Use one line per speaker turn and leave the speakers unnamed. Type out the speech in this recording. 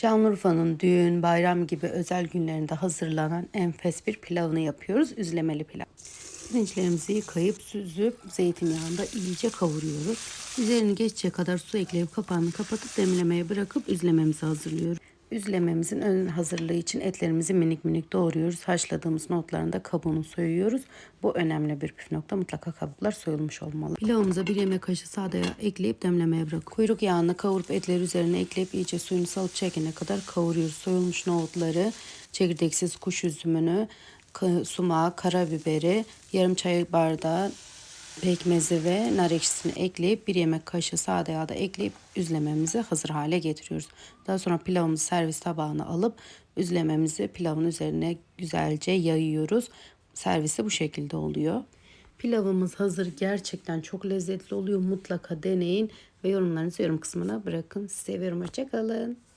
Şanlıurfa'nın düğün, bayram gibi özel günlerinde hazırlanan enfes bir pilavını yapıyoruz. Üzlemeli pilav. Pirinçlerimizi yıkayıp süzüp zeytinyağında iyice kavuruyoruz. Üzerini geçecek kadar su ekleyip kapağını kapatıp demlemeye bırakıp üzlememizi hazırlıyoruz. Üzlememizin ön hazırlığı için etlerimizi minik minik doğruyoruz. Haşladığımız notlarını da kabuğunu soyuyoruz. Bu önemli bir püf nokta. Mutlaka kabuklar soyulmuş olmalı. Pilavımıza bir yemek kaşığı sade ekleyip demlemeye bırak. Kuyruk yağını kavurup etleri üzerine ekleyip iyice suyunu salıp çekene kadar kavuruyoruz. Soyulmuş nohutları, çekirdeksiz kuş üzümünü, sumağı, karabiberi, yarım çay bardağı pekmezi ve nar ekşisini ekleyip bir yemek kaşığı sade yağda ekleyip üzlememizi hazır hale getiriyoruz. Daha sonra pilavımızı servis tabağına alıp üzlememizi pilavın üzerine güzelce yayıyoruz. Servisi bu şekilde oluyor. Pilavımız hazır. Gerçekten çok lezzetli oluyor. Mutlaka deneyin ve yorumlarınızı yorum kısmına bırakın. Seviyorum. Hoşçakalın.